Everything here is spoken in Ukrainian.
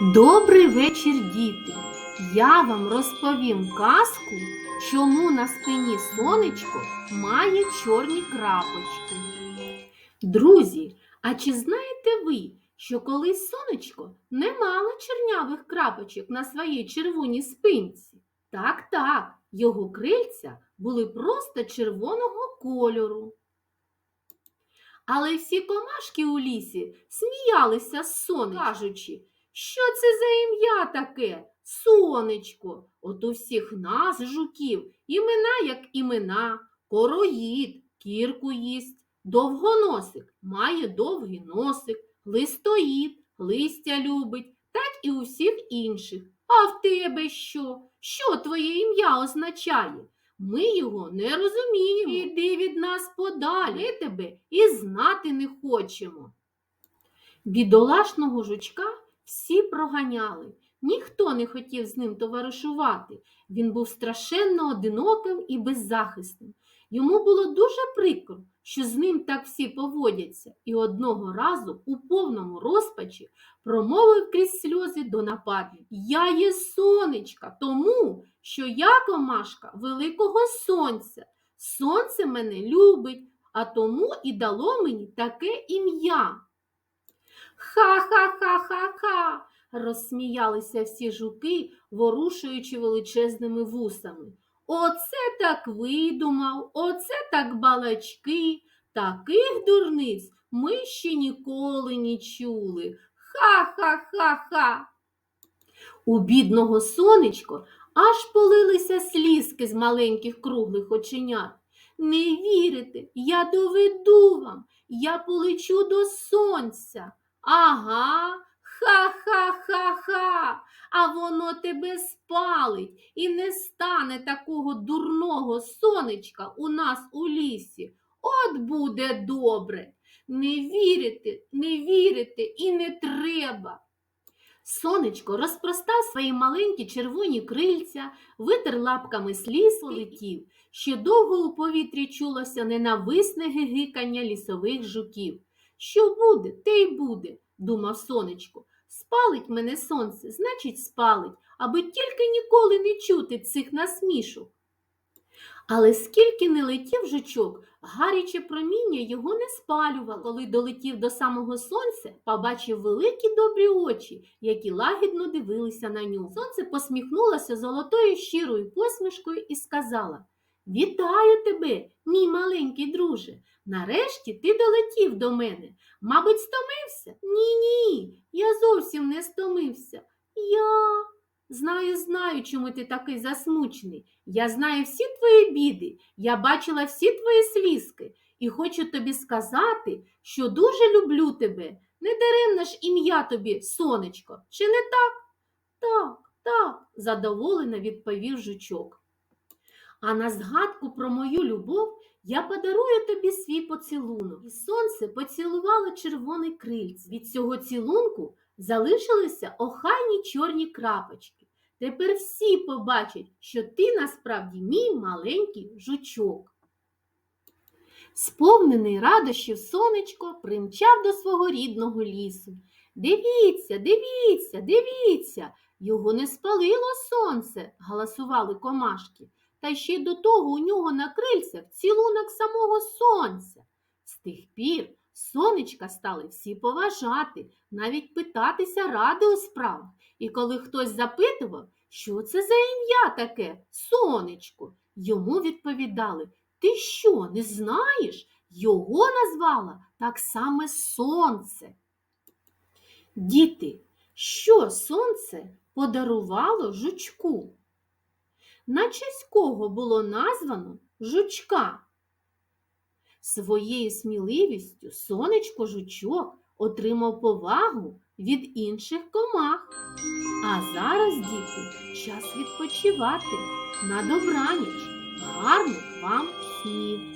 Добрий вечір, діти! Я вам розповім казку, чому на спині сонечко має чорні крапочки. Друзі, а чи знаєте ви, що колись сонечко не мало чорнявих крапочок на своїй червоній спинці? Так, так, його крильця були просто червоного кольору. Але всі комашки у лісі сміялися з сонечка, кажучи, що це за ім'я таке? Сонечко. От у всіх нас, жуків, імена як імена, короїд, кірку їсть, довгоносик має довгий носик, листоїд, листя любить, так і у всіх інших. А в тебе що? Що твоє ім'я означає? Ми його не розуміємо. Іди від нас подалі, ми тебе і знати не хочемо. Бідолашного жучка всі проганяли. Ніхто не хотів з ним товаришувати. Він був страшенно одиноким і беззахисним. Йому було дуже прикро, що з ним так всі поводяться, і одного разу у повному розпачі промовив крізь сльози до нападника. Я є сонечка, тому що я комашка великого сонця. Сонце мене любить, а тому і дало мені таке ім'я. Ха-ха-ха-ха-ха. розсміялися всі жуки, ворушуючи величезними вусами. Оце так видумав, оце так балачки. Таких дурниць ми ще ніколи не чули. Ха-ха-ха-ха. У бідного сонечко аж полилися слізки з маленьких круглих оченят. Не вірите, я доведу вам, я полечу до сонця. Ага, ха-ха-ха-ха, а воно тебе спалить і не стане такого дурного сонечка у нас у лісі. От буде добре. Не вірите, не вірите і не треба. Сонечко розпростав свої маленькі червоні крильця, витер лапками сліз, полетів. Ще довго у повітрі чулося ненависне гигикання лісових жуків. Що буде, те й буде, думав сонечко. Спалить мене сонце, значить, спалить, аби тільки ніколи не чути цих насмішок. Але скільки не летів жучок, гаряче проміння його не спалювало. Коли долетів до самого сонця, побачив великі добрі очі, які лагідно дивилися на нього. Сонце посміхнулося золотою щирою посмішкою і сказала Вітаю тебе, мій маленький друже. Нарешті ти долетів до мене. Мабуть, стомився? Ні, ні, я зовсім не стомився. Я знаю, знаю, чому ти такий засмучений. Я знаю всі твої біди, я бачила всі твої слізки і хочу тобі сказати, що дуже люблю тебе. Не даремне ж ім'я тобі, сонечко, чи не так? Так, так, задоволено відповів жучок. А на згадку про мою любов я подарую тобі свій поцілунок. І сонце поцілувало червоний крильць. Від цього цілунку залишилися охайні чорні крапочки. Тепер всі побачать, що ти насправді мій маленький жучок. Сповнений радощів сонечко примчав до свого рідного лісу. Дивіться, дивіться, дивіться, його не спалило сонце, галасували комашки та ще й до того у нього на крильцях цілунок самого сонця. З тих пір сонечка стали всі поважати, навіть питатися ради у справах. І коли хтось запитував, що це за ім'я таке, сонечко, йому відповідали Ти що, не знаєш? Його назвала так само сонце. Діти, що сонце подарувало жучку? На честь кого було названо жучка. Своєю сміливістю сонечко жучок отримав повагу від інших комах. А зараз, діти, час відпочивати на добраніч. Гарних вам снів!